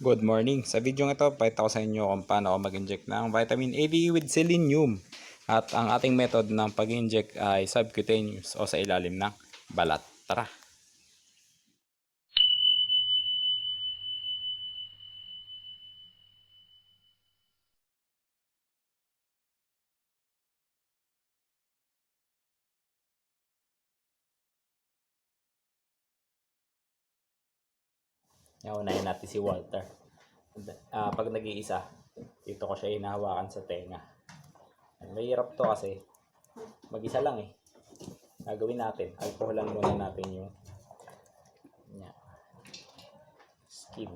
Good morning. Sa video ito, pakita ko sa inyo kung paano ako mag-inject ng vitamin A, D with selenium. At ang ating method ng pag-inject ay subcutaneous o sa ilalim ng balat. Tara! Naunahin natin si Walter. Ah, pag nag-iisa, dito ko siya hinahawakan sa tenga. Mahirap to kasi mag-isa lang eh. Gagawin natin, alcoholan muna natin yung nya, skin.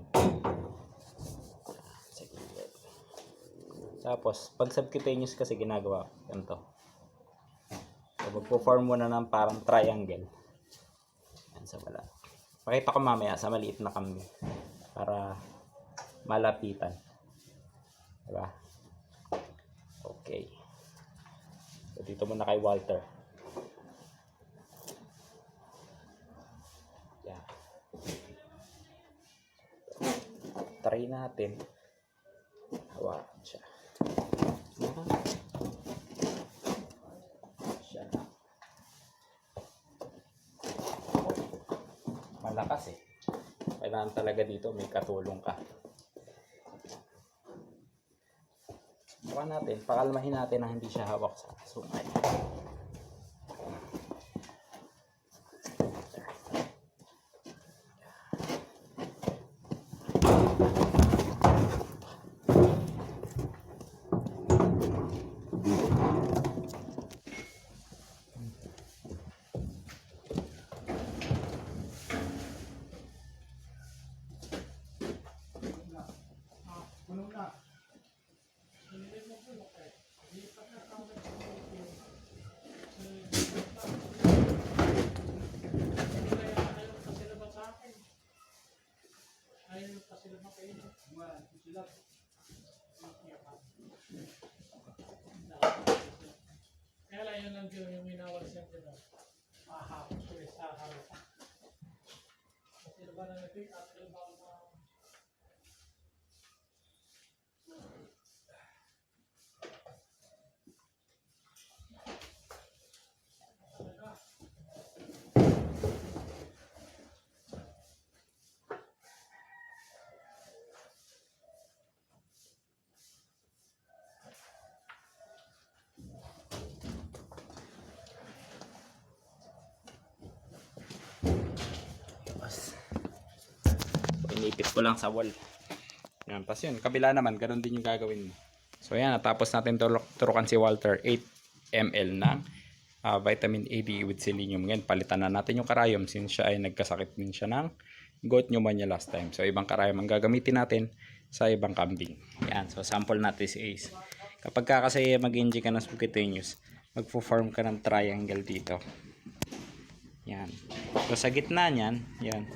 Tapos, pag subcutaneous kasi ginagawa, ganito. So, magpo-form muna ng parang triangle. Pakita ko mamaya sa maliit na kambing para malapitan. Diba? Okay. So, dito muna kay Walter. Yan. Try natin. Hawakan siya. Yan. Siya na. Malakas eh. Kailangan talaga dito may katulong ka. Subukan natin, pakalmahin natin na hindi siya hawak sa sungay. Kaya lang yun ang yung minawal siya dito. Mahapon ko sa harap. Kasi ba na nag-pick up yung bawal inipit ko lang sa wall. Yan, tapos yun, kabila naman, ganun din yung gagawin. So yan, natapos natin turok, turukan si Walter 8 ml ng ah, vitamin A, with selenium. Ngayon, palitan na natin yung karayom since siya ay nagkasakit din siya ng goat pneumonia last time. So, ibang karayom ang gagamitin natin sa ibang kambing. Yan, so sample natin si Ace. Kapag ka kasi mag-inject ka ng subcutaneous, magpo-form ka ng triangle dito. Yan. So sa gitna niyan, yan.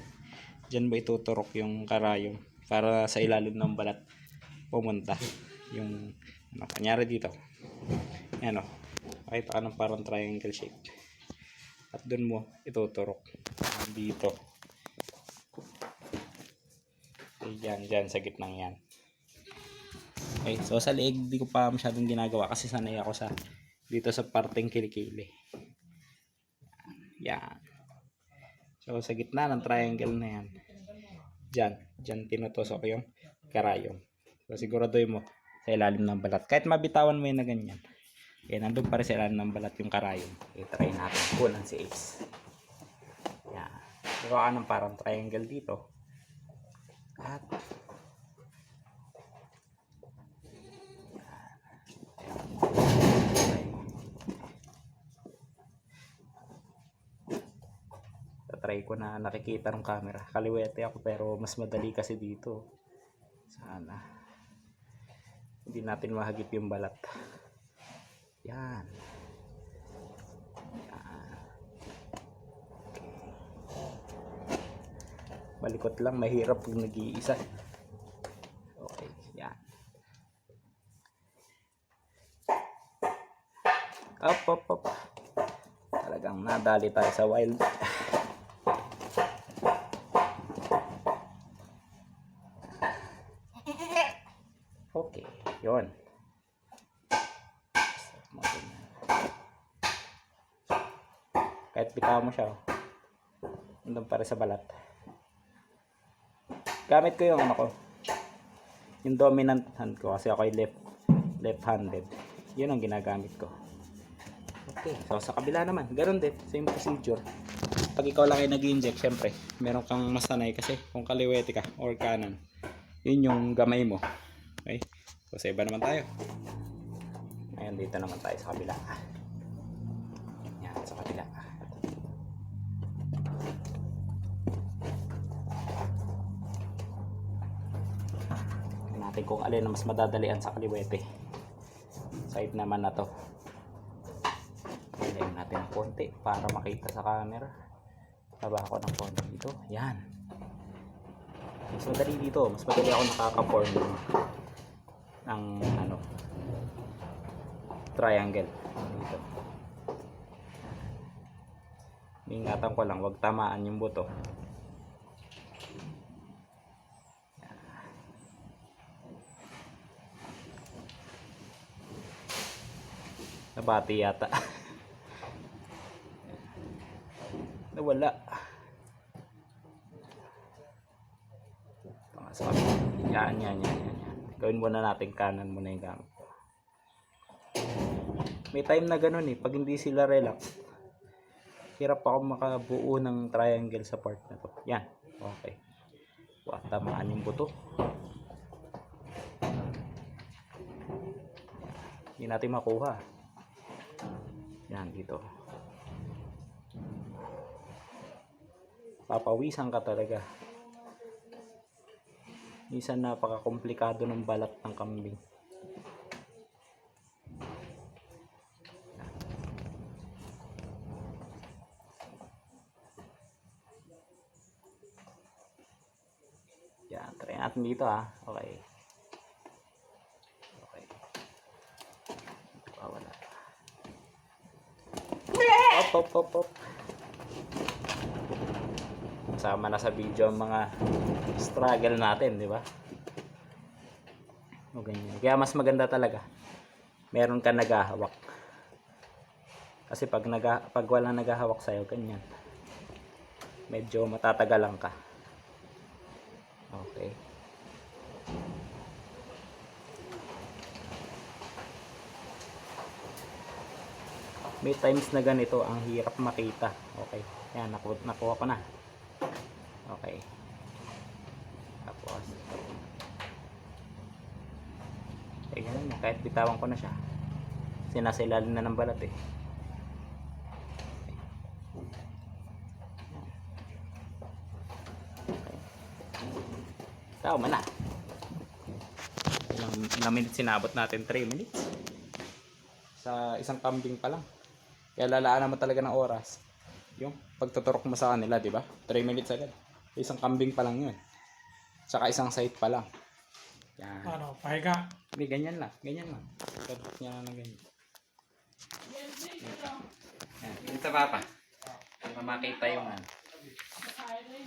Diyan mo ituturok yung karayom para sa ilalim ng balat pumunta yung ano, kanyari dito. Yan o. Pakita ka ng parang triangle shape. At dun mo ituturok. Dito. Yan, dyan sa gitnang yan. Okay, so sa leeg di ko pa masyadong ginagawa kasi sanay ako sa dito sa parteng kilikili. Yan. So, sa gitna ng triangle na yan, dyan, dyan tinutusok yung karayom. So, siguraduhin mo sa ilalim ng balat. Kahit mabitawan mo yun na ganyan. Eh, nandun pa rin sa ilalim ng balat yung karayom. Okay, try natin. Kunan si Ace. Yan. Gawa ka ng parang triangle dito. At, try ko na nakikita ng camera. Kaliwete ako pero mas madali kasi dito. Sana. Hindi natin mahagip yung balat. Yan. Yan. Balikot lang, mahirap pag nag-iisa. Okay, yan. Up, up, up. Talagang nadali tayo sa wild. Yun. Mga ganyan. Kahit bitaw mo siya, oh. Nandun pa rin sa balat. Gamit ko yung ano ko. Yung dominant hand ko kasi ako ay left left-handed. Yun ang ginagamit ko. Okay, so sa kabila naman, ganun din, same procedure. Pag ikaw lang ay nag-inject, syempre, meron kang masanay kasi kung kaliwete ka or kanan, yun yung gamay mo. Okay? So sa iba naman tayo. Ngayon dito naman tayo sa kabila. Natin kung alin ang mas madadalian sa kaliwete. Side naman na to. Ilayin natin ng konti para makita sa camera. Taba ako ng konti dito. Yan. Mas madali dito. Mas madali ako nakaka-form ng ano, triangle. Dito. Ingatan ko lang, wag tamaan yung buto. Nabati yata. Nawala. Pangasap. Yan, yan, yan, yan, yan. Gawin muna natin kanan muna yung gamit. May time na ganun eh. Pag hindi sila relax, hirap ako makabuo ng triangle sa part na to. Yan. Okay. Wah, tamaan yung buto. Hindi natin makuha. Yan, dito. Papawisan ka talaga. Minsan napaka-komplikado ng balat ng kambing. Yan, try natin dito. Okay. Okay. Ah, wala. Op, op, op, op. Kasama na sa video ang mga struggle natin, di ba? O ganyan. Kaya mas maganda talaga. Meron ka naghahawak. Kasi pag, naga, pag walang naghahawak sa'yo, ganyan. Medyo matatagalan ka. Okay. May times na ganito ang hirap makita. Okay. Yan, naku nakuha ko na. Okay. Tapos. Eh, ganun na. Kahit bitawan ko na siya. Sinasilalim na ng balat eh. Tama na. Ilang, ilang minutes sinabot natin? 3 minutes. Sa isang kambing pa lang. Kaya lalaan naman talaga ng oras. Yung pagtuturok mo sa kanila, di ba? 3 minutes agad. Isang kambing pa lang yun. Tsaka isang site pa lang. Yan. Ano, pahiga. Hindi, ganyan lang. Ganyan lang. Tuturok niya lang ng ganyan. Yan. Dito sa papa. Para makita yung ano,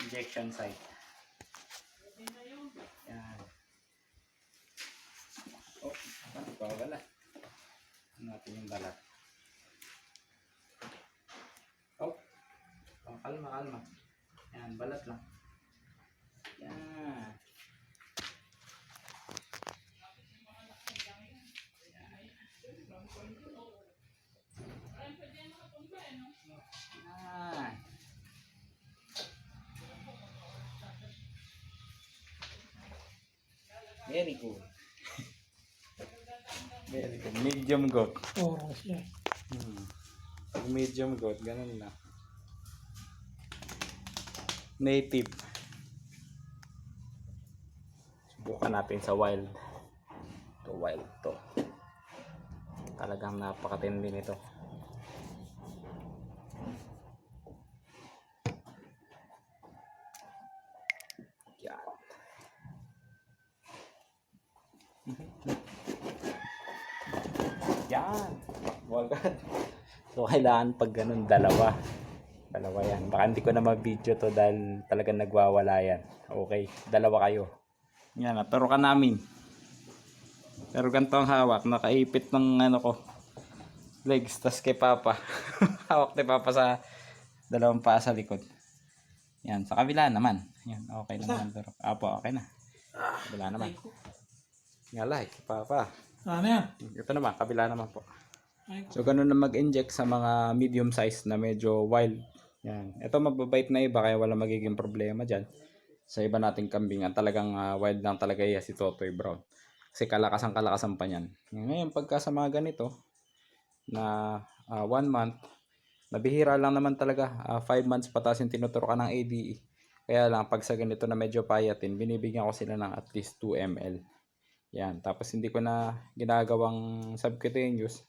injection site. Yan. Oh, ano ba wala? Ano natin yung balat. Oh. Oh, kalma, kalma. Yan, balat lang. Yan. Yan. Very good. Very good. Medium goat. Oras yan. Hmm. Pag medium goat, ganun na. Native. Subukan natin sa wild. To wild to. Talagang napakatindi nito. Yan. Yan. So, kailangan pag ganun, dalawa. Dalawa yan. Baka hindi ko na ma-video to dahil talagang nagwawala yan. Okay. Dalawa kayo. Yan, naturo ka namin. Pero ganito ang hawak, nakaipit ng ano ko, legs, tas kay Papa. hawak ni Papa sa dalawang paa sa likod. Yan, sa kabila naman. Yan, okay naman. Pero, apo, okay na. Kabila naman. Nga like, Papa. Ano yan? Ito naman, kabila naman po. So, ganun na mag-inject sa mga medium size na medyo wild. Yan. Ito mababait na iba kaya wala magiging problema dyan. Sa iba nating kambing, ang talagang ah, wild lang talaga iya si Totoy Brown. Kasi kalakasan kalakasan pa niyan. Ngayon, pagka sa mga ganito, na ah, one month, nabihira lang naman talaga. 5 months patas yung tinuturo ka ng ADE. Kaya lang, pag sa ganito na medyo payatin, binibigyan ko sila ng at least 2 ml. Yan. Tapos hindi ko na ginagawang subcutaneous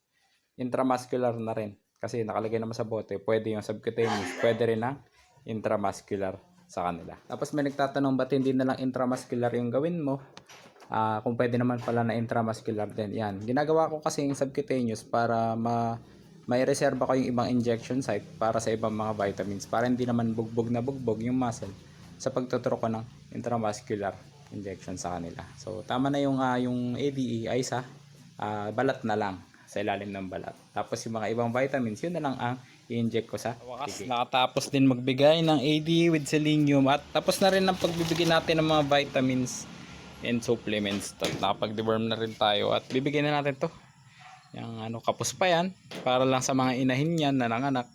intramuscular na rin. Kasi nakalagay naman sa bote, pwede yung subcutaneous, pwede rin ang intramuscular sa kanila. Tapos may nagtatanong, ba't hindi na lang intramuscular yung gawin mo? Ah, kung pwede naman pala na intramuscular din. Yan. Ginagawa ko kasi yung subcutaneous para ma may reserva ko yung ibang injection site para sa ibang mga vitamins para hindi naman bugbog na bugbog yung muscle sa pagtuturo ko ng intramuscular injection sa kanila. So tama na yung ah, yung ADE ay sa ah, balat na lang sa ilalim ng balat. Tapos yung mga ibang vitamins, yun na lang ang i-inject ko sa Wakas, nakatapos din magbigay ng AD with selenium at tapos na rin ang pagbibigay natin ng mga vitamins and supplements. Nakapag-deworm na rin tayo at bibigyan na natin to. Yung ano, kapos pa yan para lang sa mga inahin yan na nanganak.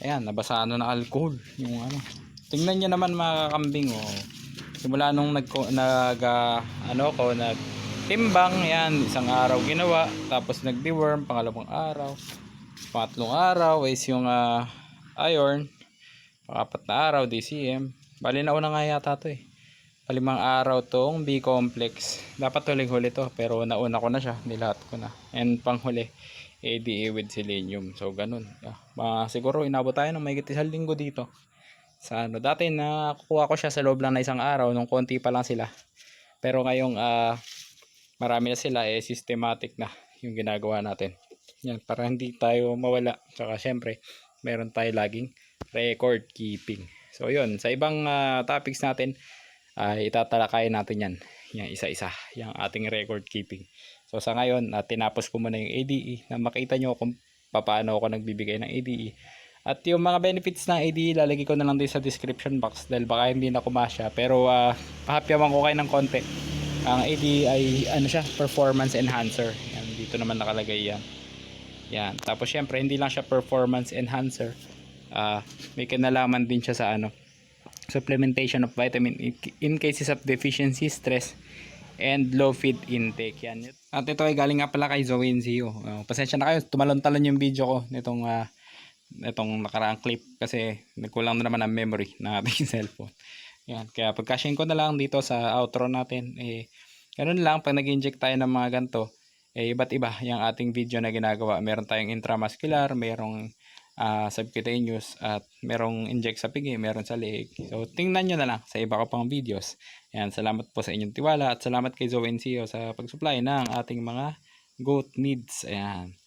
Ayan, nabasa na ng alcohol. Yung ano. Tingnan nyo naman mga kambing. Oh. Simula nung nag, nag ah, ano ko, nag timbang, yan, isang araw ginawa, tapos nag-deworm, pangalawang araw, pangatlong araw is yung ah, iron, pangapat na araw, DCM, bali na una nga yata to eh, palimang araw tong B-complex, dapat huling huli to, pero nauna ko na siya, nilahat ko na, and panghuli, ADA with selenium, so ganun, yeah. mga, siguro inabot tayo ng may isang linggo dito, sa ano, dati nakukuha ko siya sa loob lang na isang araw, nung konti pa lang sila, pero ngayong ah, marami na sila eh systematic na yung ginagawa natin. Yan, para hindi tayo mawala. Tsaka syempre, meron tayo laging record keeping. So yun, sa ibang ah, topics natin, ay itatalakayin natin yan. Yan, isa-isa. Yung ating record keeping. So sa ngayon, uh, tinapos ko muna yung ADE na makita nyo kung paano ako nagbibigay ng ADE. At yung mga benefits ng ADE, lalagay ko na lang din sa description box dahil baka hindi na kumasya. Pero uh, pahapyawan ko kayo ng konti. Ang ADE ay ano siya, performance enhancer. Yan, dito naman nakalagay yan. Yan. Tapos syempre, hindi lang siya performance enhancer. Ah, may kinalaman din siya sa ano, supplementation of vitamin in- cases of deficiency, stress, and low feed intake. Yan. At ito ay galing nga pala kay Zoe Zio. Uh, pasensya na kayo, tumalon-talon yung video ko nitong ah, itong nakaraang clip kasi nagkulang na naman ang memory ng ating cellphone. Yan. Kaya pagkashin ko na lang dito sa outro natin, eh, ganun lang, pag nag-inject tayo ng mga ganito, eh, iba't iba yung ating video na ginagawa. Meron tayong intramuscular, merong ah, subcutaneous, at merong inject sa pigi, meron sa leeg. So, tingnan nyo na lang sa iba ko pang videos. Yan, salamat po sa inyong tiwala at salamat kay Zoe NCO sa pag-supply ng ating mga goat needs. Ayan.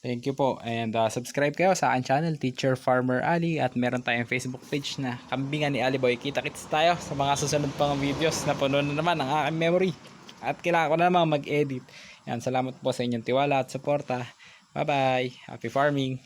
Thank you po. And uh, subscribe kayo sa aking channel, Teacher Farmer Ali. At meron tayong Facebook page na Kambingan ni Ali Boy. Kita-kits tayo sa mga susunod pang videos na puno na naman ang aking memory. At kailangan ko na naman mag-edit. Yan, salamat po sa inyong tiwala at suporta. Bye-bye. Happy farming.